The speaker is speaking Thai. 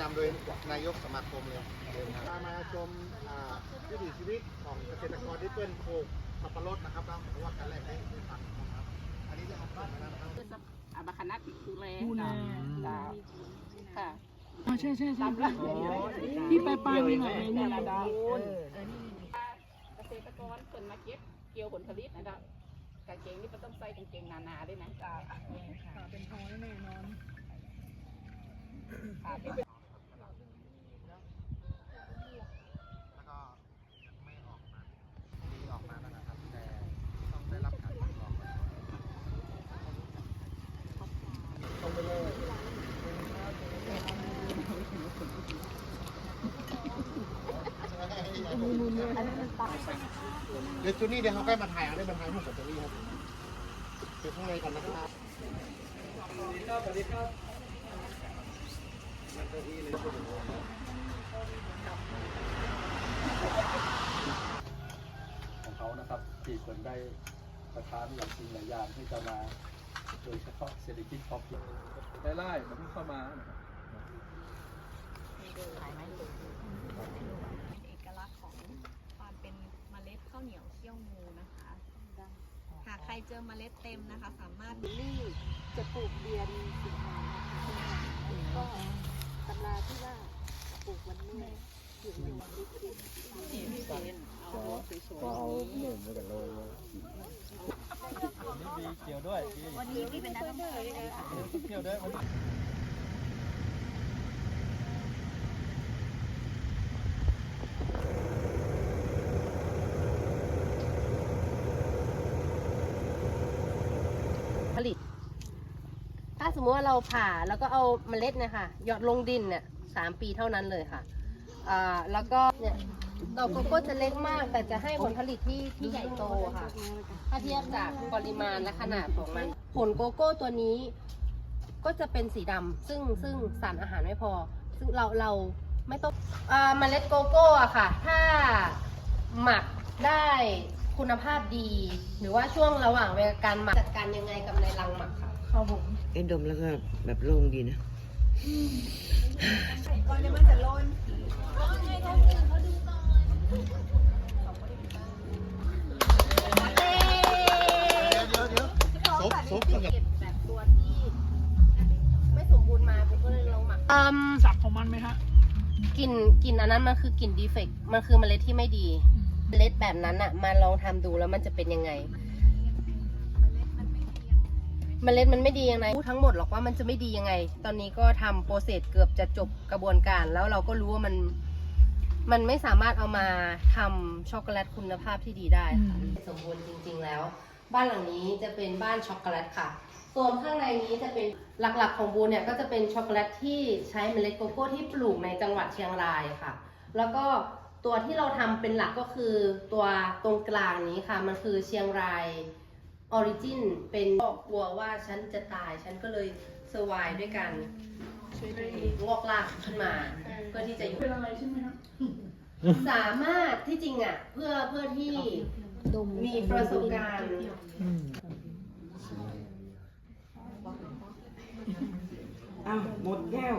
นายกสมาคมเลยเดินทามาชมวิถีชีวิตของเกษตรกรที่เป็นปลูกสับปะรดนะครับเราเพราะว่าการแรกได้ฟังนะครับอันนี้จะเอาฟังนะครับอาบาคณะดูแลดูแลค่ะอ๋อใช่ใช่ใช่ที่ไปปลายมีหน่อยมีหน่อยเกษตรกรเพิ่นมาเก็บเกี่ยวผลผลิตนะจ๊ะกางเกงนี่มันต้องใส่กางเกงหนาๆด้วยนะจ้าเป็นท้อยแน่นอน ค่ะเป็น แล้วก็ยังไม่ออกมาดีออกมาแล้วนะครับ แต่ต้องได้รับการทดลองก่อนตรงไปเลย เดี๋ยวจุนี้เดี๋ยวเขาใกล้มาถ่ายเอาได้มาถ่ายรูปกับจุดนี้ครับเดี๋ยวข้างในก่อนนะครับของเขานะครับที่คนได้ประทานอย่างจริงหลายอย่างที่จะมาโดยเฉพาะเศรษฐกิจพอเพียงไล่ๆมันเพิ่งเข้ามานะครับ รเจอเมล็ดเต็มนะคะ สามารถนี่จะปลูกเดือนสิงหานะคะก็ตำราที่ว่าปลูกวันนี้ถึงวันที่สิบนี่พี่เซนเอาสวยก็เอาหนึ่งมาจากโลนี่ดีเกี่ยวด้วยวันนี้พี่เป็นนักท่องเที่ยวด้วยนะคะ เกี่ยวด้วยวันนี้ ผ ลิต ถ้าสมมติว่าเราผ่าแล้วก็เอาเมล็ดเนี่ยค่ะหยอดลงดินเนี่ยสามปีเท่านั้นเลยค่ะอ่าแล้วก็เนี่ยดอกโกโก้จะเล็กมาก แต่จะให้ผลผลิตที่ที่ใหญ่โตค่ะ ถ้าเทียบจากปริมาณและขนาดของมัน ผลโกโก้ตัวนี้ ก็จะเป็นสีดำซึ่งซึ่งสารอาหารไม่พอ ซึ่งเราเราไม่ต้องอ่าเมล็ดโกโก้อะค่ะ ถ้าหมักได้ คุณภาพดี หรือว่าช่วงระหว่างเวลาการหมักจัดการยังไงกับในรังหมักค่ะครับผมเอ็นดมแล้วก็แบบโล่งดีนะก่อนจะมันจะโลนเดี๋ยวเดี๋ยวซุปซุปเก็บแบบตัวที่ไม่สมบูรณ์มาผมก็เลยลองหมักอืมสับของมันไหมฮะกลิ่นกลิ่นอันนั้นมันคือกลิ่นดีเฟกต์มันคือเมล็ดที่ไม่ดี เมล็ดแบบนั้นอะมาลองทำดูแล้วมันจะเป็นยังไง เมล็ดมันไม่ดียังไงพูดทั้งหมดหรอกว่ามันจะไม่ดียังไง ตอนนี้ก็ทำโปรเซสเกือบจะจบกระบวนการ แล้วเราก็รู้ว่ามันมันไม่สามารถเอามาทำช็อกโกแลตคุณภาพที่ดีได้ค่ะสมบูรณ์จริง ๆ แล้ว บ้านหลังนี้จะเป็นบ้านช็อกโกแลตค่ะโซนข้างในนี้จะเป็นหลักๆของบูเนี่ยก็จะเป็นช็อกโกแลตที่ใช้เมล็ดโกโก้ที่ปลูกในจังหวัดเชียงรายค่ะ แล้วก็ ตัวที่เราทำเป็นหลักก็คือตัวตรงกลางนี้ค่ะ มันคือเชียงรายออริจินเป็นก็กลัวว่าฉันจะตาย ฉันก็เลยเซอร์ไวด้วยกันงอกลากขึ้นมา เพื่อที่จะอยู่เป็นอะไรใช่ไหมครับสามารถที่จริงอะ เพื่อเพื่อที่มีประสบการณ์อ้าวหมดแก้ว